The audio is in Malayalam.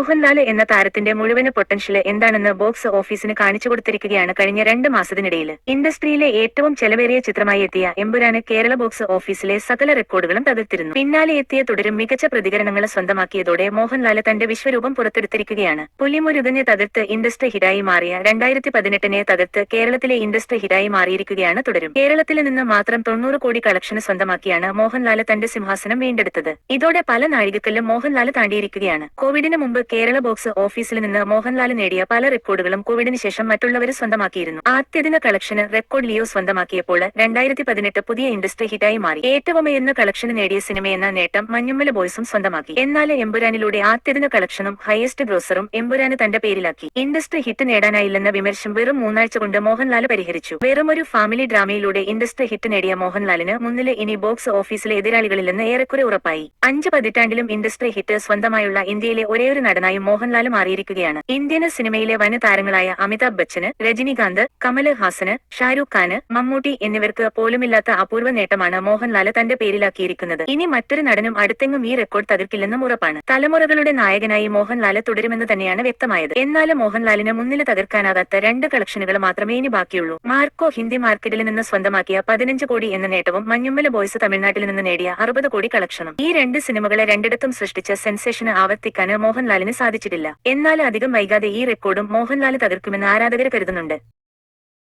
മോഹൻലാൽ എന്ന താരത്തിന്റെ മുഴുവൻ പൊട്ടൻഷ്യൽ എന്താണെന്ന് ബോക്സ് ഓഫീസിന് കാണിച്ചു കൊടുത്തിരിക്കുകയാണ് കഴിഞ്ഞ രണ്ട് മാസത്തിനിടയിൽ ഇൻഡസ്ട്രിയിലെ ഏറ്റവും ചെലവേറിയ ചിത്രമായി എത്തിയ എമ്പുരാന് കേരള ബോക്സ് ഓഫീസിലെ സകല റെക്കോർഡുകളും തകർത്തിരുന്നു. പിന്നാലെ എത്തിയ തുടരും മികച്ച പ്രതികരണങ്ങൾ സ്വന്തമാക്കിയതോടെ മോഹൻലാൽ തന്റെ വിശ്വരൂപം പുറത്തെടുത്തിരിക്കുകയാണ്. പുലിമുരുകനെ തകർത്ത് ഇൻഡസ്ട്രി ഹിറ്റായി മാറിയ രണ്ടായിരത്തി പതിനെട്ടിനെ തകർത്ത് കേരളത്തിലെ ഇൻഡസ്ട്രി ഹിറ്റായി മാറിയിരിക്കുകയാണ് തുടരും. കേരളത്തിൽ നിന്ന് മാത്രം തൊണ്ണൂറ് കോടി കളക്ഷന് സ്വന്തമാക്കിയാണ് മോഹൻലാൽ തന്റെ സിംഹാസനം വീണ്ടെടുത്തത്. ഇതോടെ പല നാഴികക്കല്ലും മോഹൻലാൽ താണ്ടിയിരിക്കുകയാണ്. കോവിഡിന് മുമ്പ് കേരള ബോക്സ് ഓഫീസിൽ നിന്ന് മോഹൻലാൽ നേടിയ പല റെക്കോർഡുകളും കോവിഡിന് ശേഷം മറ്റുള്ളവർ സ്വന്തമാക്കിയിരുന്നു. ആദ്യദിന കളക്ഷന് റെക്കോർഡ് ലിയോ സ്വന്തമാക്കിയപ്പോൾ രണ്ടായിരത്തി പതിനെട്ട് പുതിയ ഇൻഡസ്ട്രി ഹിറ്റായി മാറി. ഏറ്റവും ഉയർന്ന കളക്ഷന് നേടിയ സിനിമയെന്ന നേട്ടം മഞ്ഞുമ്മല ബോയ്സും സ്വന്തമാക്കി. എന്നാൽ എമ്പുരാനിലൂടെ ആദ്യദിന കളക്ഷനും ഹയസ്റ്റ് ഗ്രോസറും എമ്പുരാന് തന്റെ പേരിലാക്കി. ഇൻഡസ്ട്രി ഹിറ്റ് നേടാനായില്ലെന്ന വിമർശം വെറും മൂന്നാഴ്ച കൊണ്ട് മോഹൻലാൽ പരിഹരിച്ചു. വെറും ഒരു ഫാമിലി ഡ്രാമയിലൂടെ ഇൻഡസ്ട്രി ഹിറ്റ് നേടിയ മോഹൻലാലിന് മുന്നിലെ ഇനി ബോക്സ് ഓഫീസിലെ എതിരാളികളിൽ നിന്ന് ഏറെക്കുറെ ഉറപ്പായി. അഞ്ച് പതിറ്റാണ്ടിലും ഇൻഡസ്ട്രി ഹിറ്റ് സ്വന്തമായുള്ള ഇന്ത്യയിലെ ഒരേയൊരു നടനായും മോഹൻലാൽ മാറിയിരിക്കുകയാണ്. ഇന്ത്യൻ സിനിമയിലെ വന താരങ്ങളായ അമിതാഭ് ബച്ചന് രജനികാന്ത് കമൽ ഹാസന് ഷാരൂഖ് ഖാന് മമ്മൂട്ടി എന്നിവർക്ക് പോലുമില്ലാത്ത അപൂർവ നേട്ടമാണ് മോഹൻലാൽ തന്റെ പേരിലാക്കിയിരിക്കുന്നത്. ഇനി മറ്റൊരു നടനും അടുത്തെങ്ങും ഈ റെക്കോർഡ് തകർക്കില്ലെന്നും ഉറപ്പാണ്. തലമുറകളുടെ നായകനായി മോഹൻലാൽ തുടരുമെന്ന് തന്നെയാണ് വ്യക്തമായത്. എന്നാൽ മോഹൻലാലിന് മുന്നിൽ തകർക്കാനാകാത്ത രണ്ട് കളക്ഷനുകൾ മാത്രമേ ഇനി ബാക്കിയുള്ളൂ. മാർക്കോ ഹിന്ദി മാർക്കറ്റിൽ നിന്ന് സ്വന്തമാക്കിയ പതിനഞ്ച് കോടി എന്ന നേട്ടവും മഞ്ഞുമ്മല ബോയ്സ് തമിഴ്നാട്ടിൽ നിന്ന് നേടിയ അറുപത് കോടി കളക്ഷനും ഈ രണ്ട് സിനിമകളെ രണ്ടിടത്തും സൃഷ്ടിച്ച സെൻസേഷന് ആവർത്തിക്കാൻ മോഹൻലാലിന് സാധിച്ചിട്ടില്ല. എന്നാൽ അധികം വൈകാതെ ഈ റെക്കോർഡും മോഹൻലാൽ തകർക്കുമെന്ന് ആരാധകർ കരുതുന്നുണ്ട്.